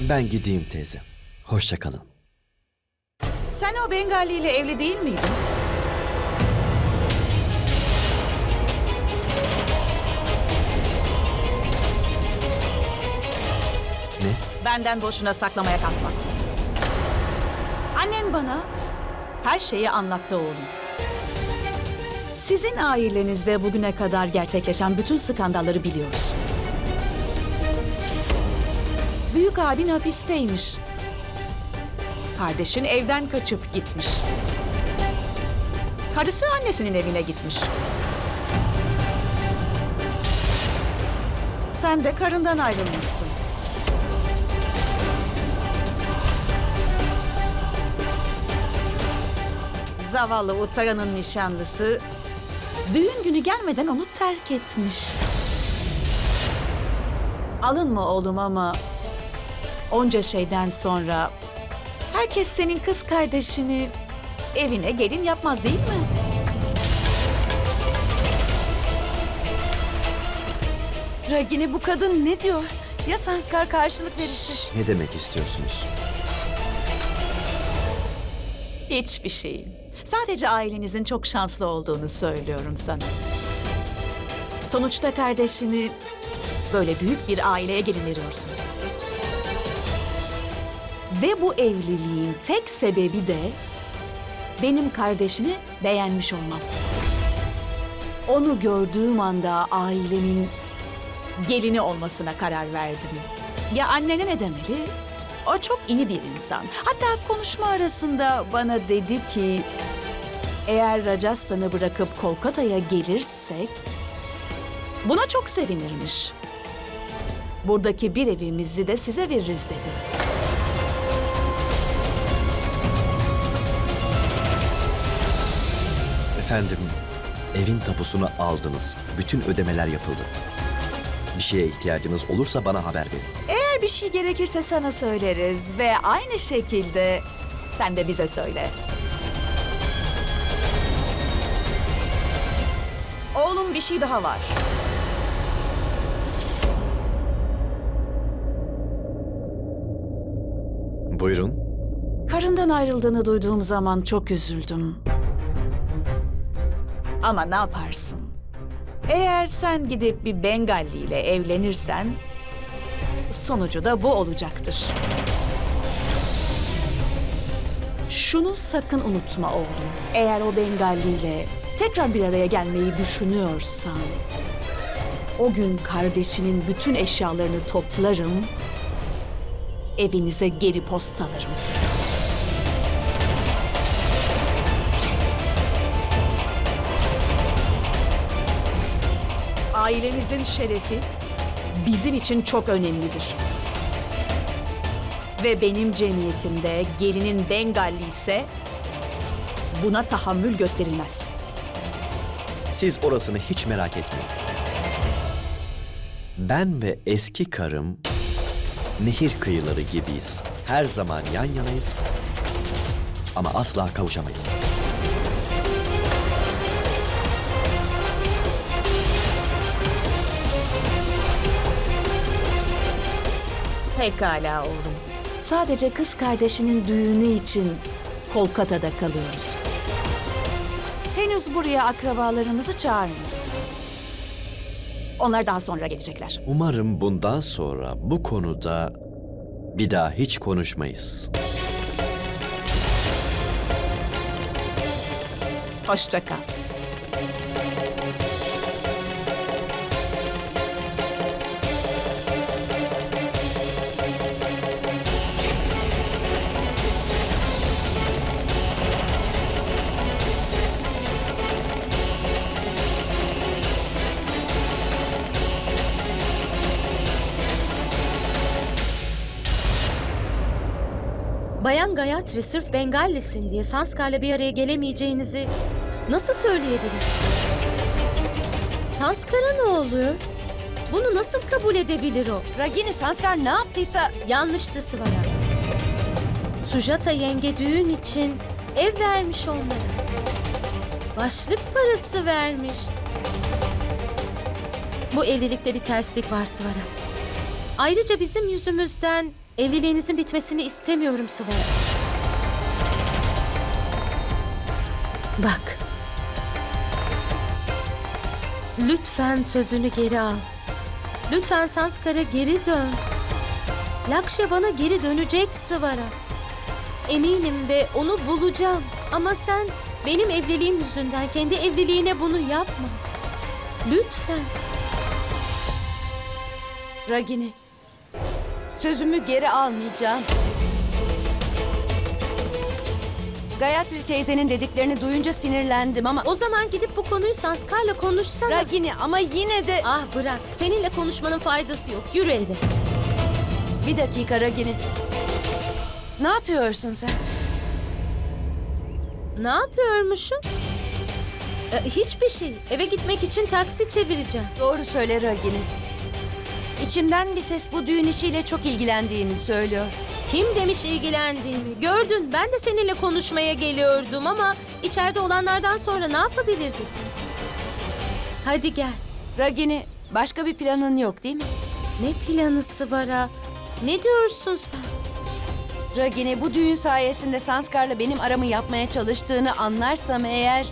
Ben gideyim teyze. Hoşça kalın. Sen o Bengali ile evli değil miydin? Ne? Benden boşuna saklamaya kalkma. Annen bana her şeyi anlattı oğlum. Sizin ailenizde bugüne kadar gerçekleşen bütün skandalları biliyoruz. Büyük abin hapisteymiş. Kardeşin evden kaçıp gitmiş. Karısı annesinin evine gitmiş. Sen de karından ayrılmışsın. Zavallı Uttara'nın nişanlısı düğün günü gelmeden onu terk etmiş. Alınma oğlum ama onca şeyden sonra herkes senin kız kardeşini evine gelin yapmaz değil mi? Ragini bu kadın ne diyor? Ya Sanskar karşılık verirse? Ne demek istiyorsunuz? Hiçbir şey. Sadece ailenizin çok şanslı olduğunu söylüyorum sana. Sonuçta kardeşini böyle büyük bir aileye gelin veriyorsun. Ve bu evliliğin tek sebebi de benim kardeşini beğenmiş olmam. Onu gördüğüm anda ailemin gelini olmasına karar verdim. Ya annene ne demeli? O çok iyi bir insan. Hatta konuşma arasında bana dedi ki... Eğer Rajasthan'ı bırakıp Kolkata'ya gelirsek... Buna çok sevinirmiş. Buradaki bir evimizi de size veririz dedi. Efendim, evin tapusunu aldınız. Bütün ödemeler yapıldı. Bir şeye ihtiyacınız olursa bana haber verin. Eğer bir şey gerekirse sana söyleriz ve aynı şekilde sen de bize söyle. Oğlum bir şey daha var. Buyurun. Karından ayrıldığını duyduğum zaman çok üzüldüm. Ama ne yaparsın? Eğer sen gidip bir Bengalli ile evlenirsen sonucu da bu olacaktır. Şunu sakın unutma oğlum. Eğer o Bengalli ile tekrar bir araya gelmeyi düşünüyorsan o gün kardeşinin bütün eşyalarını toplarım, evinize geri postalarım. Ailemizin şerefi bizim için çok önemlidir. Ve benim cemiyetimde gelinin Bengalli ise buna tahammül gösterilmez. Siz orasını hiç merak etmeyin. Ben ve eski karım nehir kıyıları gibiyiz. Her zaman yan yanayız ama asla kavuşamayız. Pekala oğlum. Sadece kız kardeşinin düğünü için Kolkata'da kalıyoruz. Henüz buraya akrabalarımızı çağırmadık. Onlar daha sonra gelecekler. Umarım bundan sonra bu konuda bir daha hiç konuşmayız. Hoşça kal. Gayatri sırf Bengallisin diye Sanskar'la bir araya gelemeyeceğinizi nasıl söyleyebilir? Sanskar'a ne oluyor? Bunu nasıl kabul edebilir o? Ragini Sanskar ne yaptıysa Yanlıştı Svara. Sujata yenge düğün için ev vermiş onlara. Başlık parası vermiş. Bu evlilikte bir terslik var Svara. Ayrıca bizim yüzümüzden Evliliğinizin bitmesini istemiyorum Sıvara. Bak. Lütfen sözünü geri al. Lütfen Sanskar'a geri dön. Lakşa bana geri dönecek Sıvara. Eminim ve onu bulacağım. Ama sen benim evliliğim yüzünden kendi evliliğine bunu yapma. Lütfen. Ragini. Sözümü geri almayacağım. Gayatri teyzenin dediklerini duyunca sinirlendim ama... O zaman gidip bu konuyu Sanskar'la konuşsana. Ragini ama yine de... Ah bırak. Seninle konuşmanın faydası yok. Yürü eve. Bir dakika Ragini. Ne yapıyorsun sen? Ne yapıyormuşum? Ee, hiçbir şey. Eve gitmek için taksi çevireceğim. Doğru söyle Ragini. İçimden bir ses bu düğün işiyle çok ilgilendiğini söylüyor. Kim demiş ilgilendiğimi? Gördün ben de seninle konuşmaya geliyordum ama içeride olanlardan sonra ne yapabilirdik? Hadi gel. Ragini, başka bir planın yok değil mi? Ne planı Sıvara? Ne diyorsun sen? Ragini, bu düğün sayesinde Sanskar'la benim aramı yapmaya çalıştığını anlarsam eğer...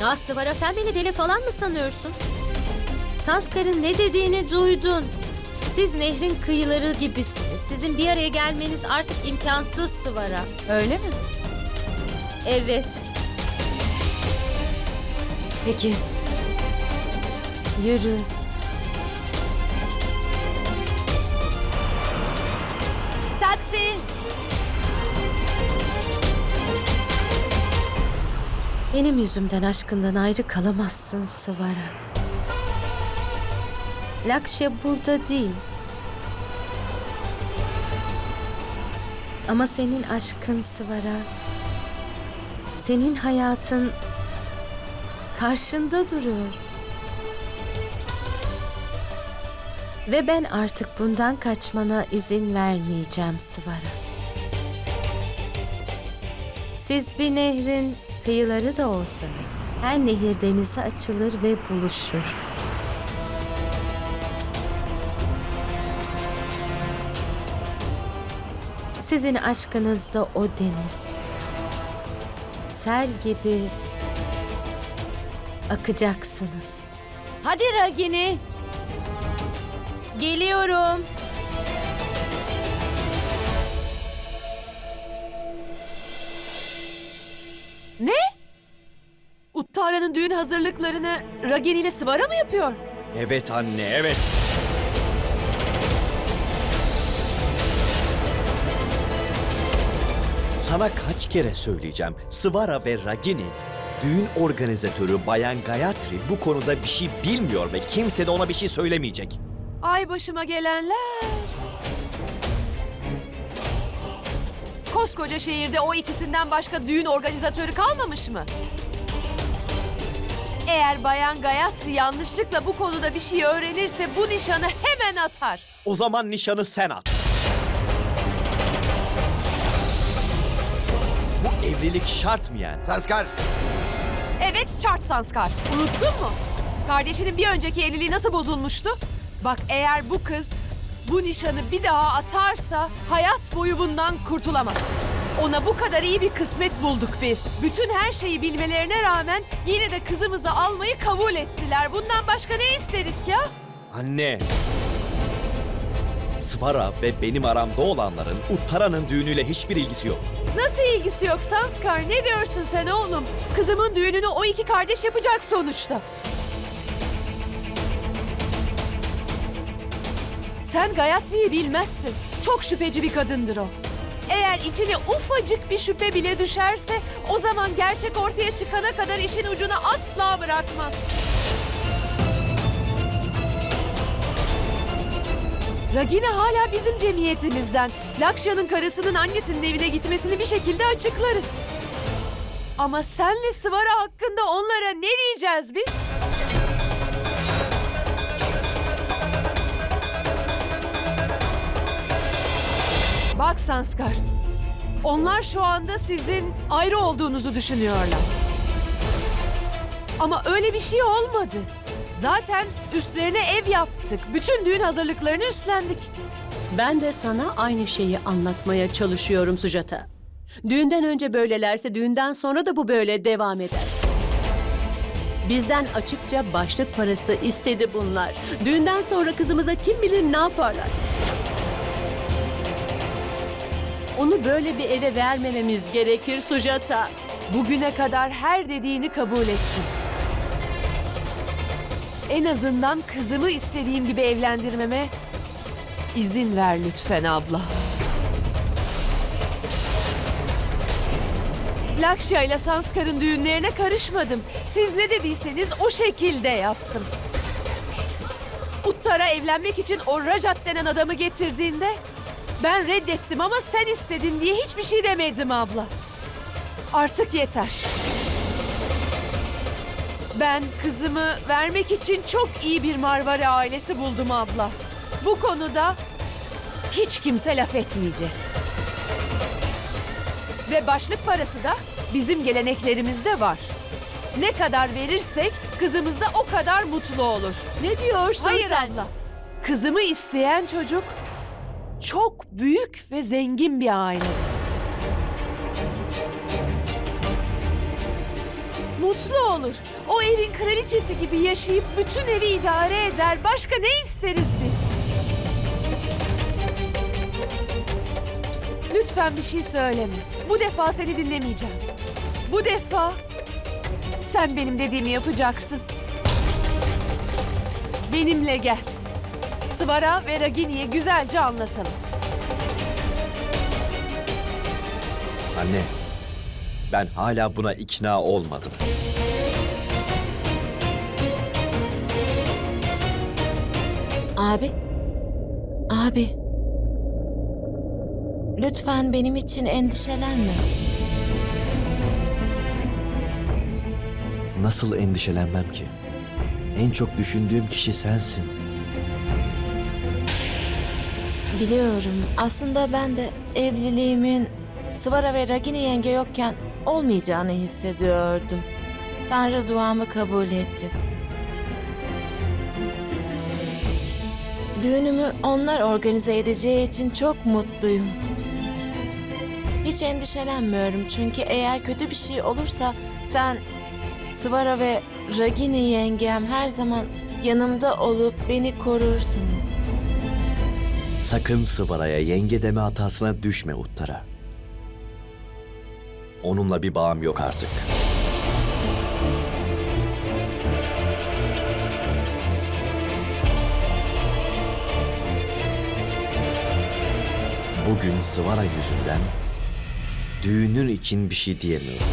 Ya Sıvara sen beni deli falan mı sanıyorsun? Sanskar'ın ne dediğini duydun. Siz nehrin kıyıları gibisiniz. Sizin bir araya gelmeniz artık imkansız Sıvara. Öyle mi? Evet. Peki. Yürü. Taksi! Benim yüzümden aşkından ayrı kalamazsın Sıvara. Lakşe burada değil. Ama senin aşkın Sıvara, senin hayatın karşında duruyor. Ve ben artık bundan kaçmana izin vermeyeceğim Sıvara. Siz bir nehrin kıyıları da olsanız her nehir denize açılır ve buluşur. Sizin aşkınız da o deniz. Sel gibi akacaksınız. Hadi Ragini! Geliyorum. Uttara'nın düğün hazırlıklarını Ragini ile Sıvara mı yapıyor? Evet anne, evet. Sana kaç kere söyleyeceğim. Svara ve Ragini, düğün organizatörü Bayan Gayatri bu konuda bir şey bilmiyor ve kimse de ona bir şey söylemeyecek. Ay başıma gelenler. Koskoca şehirde o ikisinden başka düğün organizatörü kalmamış mı? Eğer Bayan Gayatri yanlışlıkla bu konuda bir şey öğrenirse bu nişanı hemen atar. O zaman nişanı sen at. Evlilik şart mı yani? Sanskar, Evet şart Sanskar. Unuttun mu? Kardeşinin bir önceki evliliği nasıl bozulmuştu? Bak eğer bu kız bu nişanı bir daha atarsa hayat boyu bundan kurtulamaz. Ona bu kadar iyi bir kısmet bulduk biz. Bütün her şeyi bilmelerine rağmen yine de kızımızı almayı kabul ettiler. Bundan başka ne isteriz ki ha? Anne. Svara ve benim aramda olanların Uttara'nın düğünüyle hiçbir ilgisi yok. Nasıl ilgisi yok Sanskar? Ne diyorsun sen oğlum? Kızımın düğününü o iki kardeş yapacak sonuçta. Sen Gayatri'yi bilmezsin. Çok şüpheci bir kadındır o. Eğer içine ufacık bir şüphe bile düşerse o zaman gerçek ortaya çıkana kadar işin ucunu asla bırakmaz. Ragini hala bizim cemiyetimizden. Lakşa'nın karısının annesinin evine gitmesini bir şekilde açıklarız. Ama senle Sıvara hakkında onlara ne diyeceğiz biz? Bak Sanskar. Onlar şu anda sizin ayrı olduğunuzu düşünüyorlar. Ama öyle bir şey olmadı. Zaten üstlerine ev yaptık. Bütün düğün hazırlıklarını üstlendik. Ben de sana aynı şeyi anlatmaya çalışıyorum Sujata. Düğünden önce böylelerse düğünden sonra da bu böyle devam eder. Bizden açıkça başlık parası istedi bunlar. Düğünden sonra kızımıza kim bilir ne yaparlar. Onu böyle bir eve vermememiz gerekir Sujata. Bugüne kadar her dediğini kabul ettim. En azından kızımı istediğim gibi evlendirmeme izin ver lütfen abla. Lakşya ile Sanskar'ın düğünlerine karışmadım. Siz ne dediyseniz o şekilde yaptım. Uttara evlenmek için o Rajat denen adamı getirdiğinde ben reddettim ama sen istedin diye hiçbir şey demedim abla. Artık yeter. Ben kızımı vermek için çok iyi bir Marvari ailesi buldum abla. Bu konuda hiç kimse laf etmeyecek. Ve başlık parası da bizim geleneklerimizde var. Ne kadar verirsek kızımız da o kadar mutlu olur. Ne diyorsun Hayır sen? abla. Kızımı isteyen çocuk çok büyük ve zengin bir aile. Mutlu olur. O evin kraliçesi gibi yaşayıp bütün evi idare eder. Başka ne isteriz biz? Lütfen bir şey söyleme. Bu defa seni dinlemeyeceğim. Bu defa sen benim dediğimi yapacaksın. Benimle gel. Svara ve Ragini'ye güzelce anlatalım. Anne, ben hala buna ikna olmadım. Abi. Abi. Lütfen benim için endişelenme. Nasıl endişelenmem ki? En çok düşündüğüm kişi sensin. Biliyorum. Aslında ben de evliliğimin Svara ve Ragini yenge yokken olmayacağını hissediyordum. Tanrı duamı kabul etti. Düğünümü onlar organize edeceği için çok mutluyum. Hiç endişelenmiyorum çünkü eğer kötü bir şey olursa sen Svara ve Ragini yengem her zaman yanımda olup beni korursunuz. Sakın Sıvara'ya yenge deme hatasına düşme Uttara. Onunla bir bağım yok artık. Bugün Sıvara yüzünden düğünün için bir şey diyemiyorum.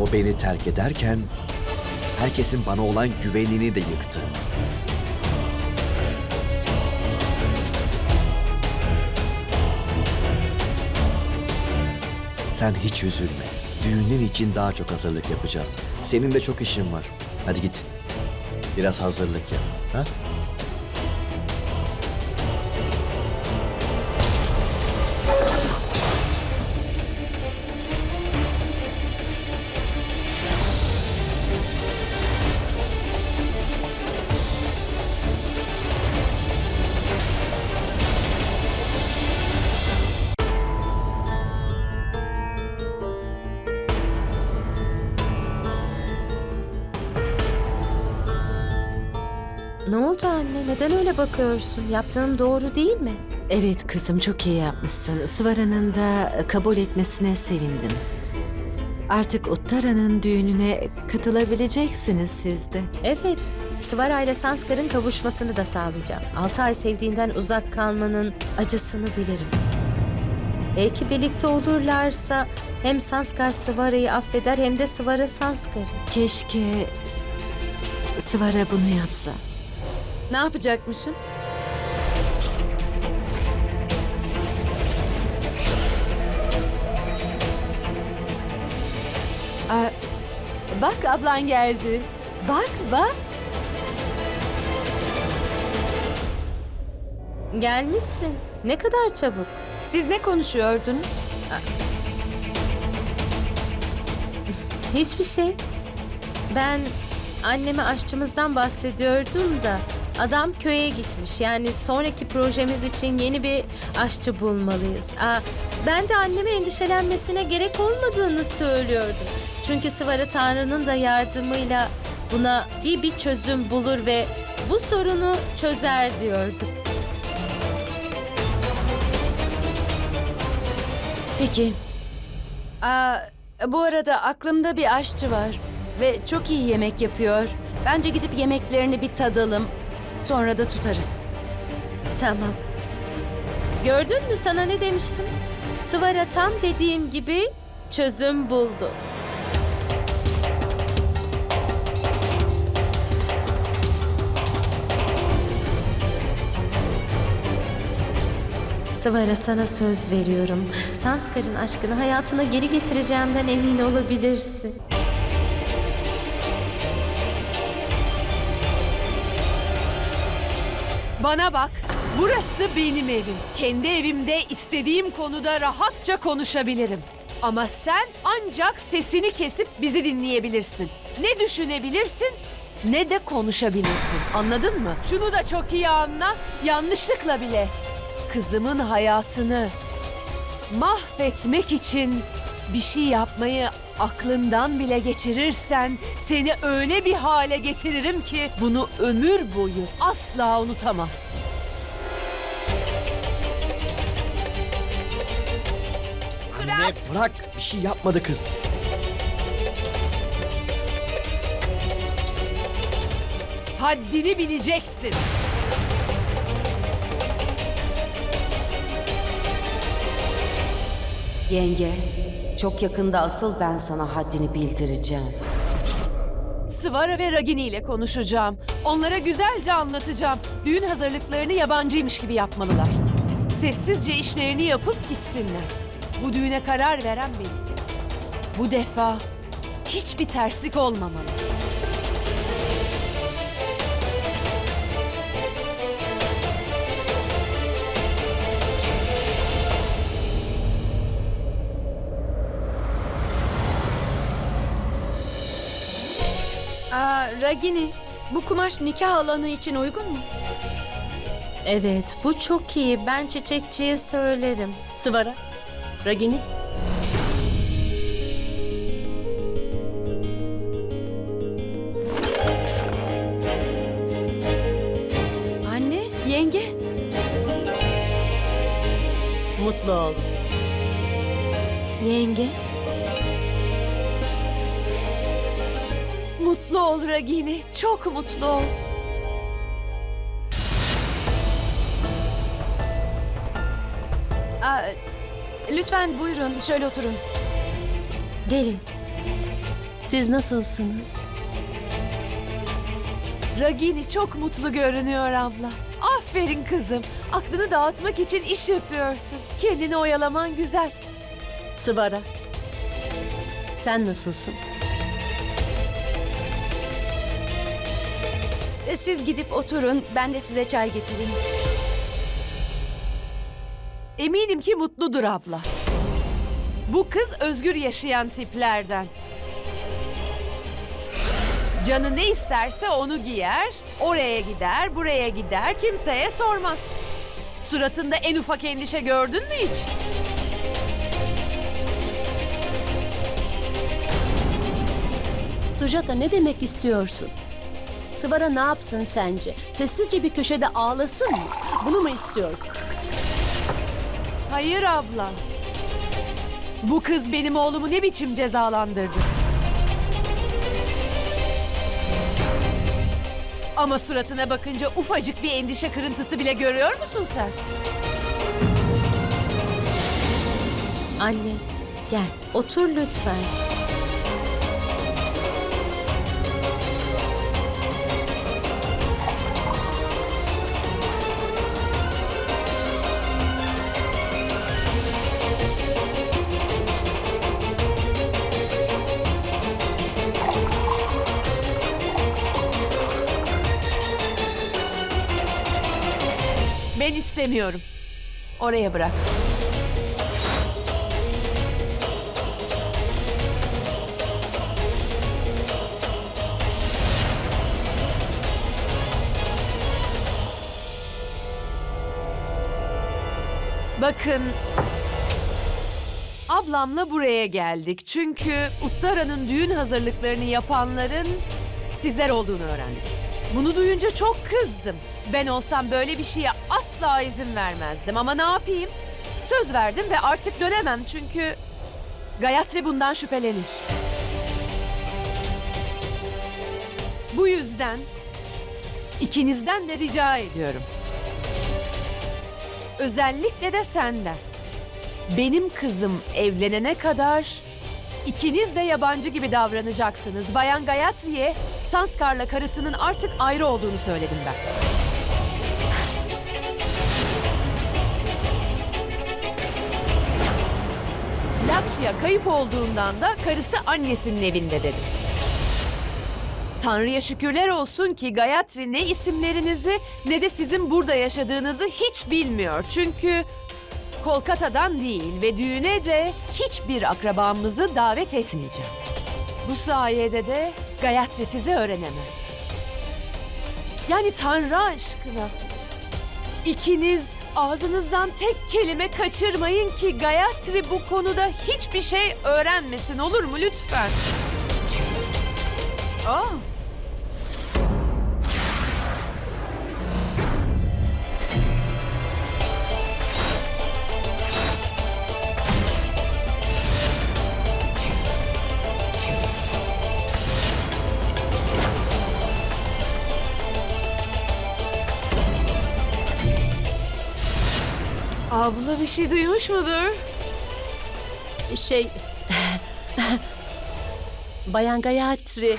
O beni terk ederken herkesin bana olan güvenini de yıktı. Sen hiç üzülme. Düğünün için daha çok hazırlık yapacağız. Senin de çok işin var. Hadi git. Biraz hazırlık yap. Ha? Ne oldu anne? Neden öyle bakıyorsun? Yaptığın doğru değil mi? Evet kızım çok iyi yapmışsın. Svara'nın da kabul etmesine sevindim. Artık Uttara'nın düğününe katılabileceksiniz siz de. Evet. Svara ile Sanskar'ın kavuşmasını da sağlayacağım. Altı ay sevdiğinden uzak kalmanın acısını bilirim. Belki birlikte olurlarsa hem Sanskar Svara'yı affeder hem de Svara Sanskar'ı. Keşke Svara bunu yapsa. Ne yapacakmışım? Aa, bak ablan geldi. Bak bak. Gelmişsin. Ne kadar çabuk. Siz ne konuşuyordunuz? Hiçbir şey. Ben anneme aşçımızdan bahsediyordum da Adam köye gitmiş. Yani sonraki projemiz için yeni bir aşçı bulmalıyız. Aa, ben de anneme endişelenmesine gerek olmadığını söylüyordum. Çünkü Sıvara Tanrı'nın da yardımıyla buna bir bir çözüm bulur ve bu sorunu çözer diyordum. Peki. Aa, bu arada aklımda bir aşçı var ve çok iyi yemek yapıyor. Bence gidip yemeklerini bir tadalım. Sonra da tutarız. Tamam. Gördün mü sana ne demiştim? Sıvara tam dediğim gibi çözüm buldu. Sıvara sana söz veriyorum. Sanskar'ın aşkını hayatına geri getireceğimden emin olabilirsin. Bana bak. Burası benim evim. Kendi evimde istediğim konuda rahatça konuşabilirim. Ama sen ancak sesini kesip bizi dinleyebilirsin. Ne düşünebilirsin ne de konuşabilirsin. Anladın mı? Şunu da çok iyi anla. Yanlışlıkla bile kızımın hayatını mahvetmek için bir şey yapmayı aklından bile geçirirsen seni öyle bir hale getiririm ki bunu ömür boyu asla unutamazsın. Anne bırak bir şey yapmadı kız. Haddini bileceksin. Yenge, çok yakında asıl ben sana haddini bildireceğim. Svara ve Ragini ile konuşacağım. Onlara güzelce anlatacağım. Düğün hazırlıklarını yabancıymış gibi yapmalılar. Sessizce işlerini yapıp gitsinler. Bu düğüne karar veren benim. Bu defa hiçbir terslik olmamalı. Ragini, bu kumaş nikah alanı için uygun mu? Evet, bu çok iyi. Ben çiçekçiye söylerim. Sıvara, Ragini, Anne, yenge. mutlu ol. Yenge, Ragini, çok mutlu ol. Aa, lütfen buyurun, şöyle oturun. gelin. Siz nasılsınız? Ragini çok mutlu görünüyor abla. Aferin kızım. Aklını dağıtmak için iş yapıyorsun. Kendini oyalaman güzel. Sıvara, sen nasılsın? Siz gidip oturun, ben de size çay getireyim. Eminim ki mutludur abla. Bu kız özgür yaşayan tiplerden. Canı ne isterse onu giyer, oraya gider, buraya gider, kimseye sormaz. Suratında en ufak endişe gördün mü hiç? Sujata ne demek istiyorsun? Sıvara ne yapsın sence? Sessizce bir köşede ağlasın mı? Bunu mu istiyorsun? Hayır abla. Bu kız benim oğlumu ne biçim cezalandırdı? Ama suratına bakınca ufacık bir endişe kırıntısı bile görüyor musun sen? Anne, gel. Otur lütfen. istemiyorum. Oraya bırak. Bakın ablamla buraya geldik. Çünkü Uttara'nın düğün hazırlıklarını yapanların sizler olduğunu öğrendik. Bunu duyunca çok kızdım. Ben olsam böyle bir şeye asla izin vermezdim ama ne yapayım? Söz verdim ve artık dönemem çünkü Gayatri bundan şüphelenir. Bu yüzden ikinizden de rica ediyorum. Özellikle de senden. Benim kızım evlenene kadar ikiniz de yabancı gibi davranacaksınız. Bayan Gayatri'ye Sanskar'la karısının artık ayrı olduğunu söyledim ben. Lakşya kayıp olduğundan da karısı annesinin evinde dedim. Tanrı'ya şükürler olsun ki Gayatri ne isimlerinizi ne de sizin burada yaşadığınızı hiç bilmiyor. Çünkü Kolkata'dan değil ve düğüne de hiçbir akrabamızı davet etmeyeceğim. Bu sayede de Gayatri sizi öğrenemez. Yani Tanrı aşkına ikiniz ağzınızdan tek kelime kaçırmayın ki Gayatri bu konuda hiçbir şey öğrenmesin olur mu lütfen? Aa. Abla bir şey duymuş mudur? Şey... Bayan Gayatri,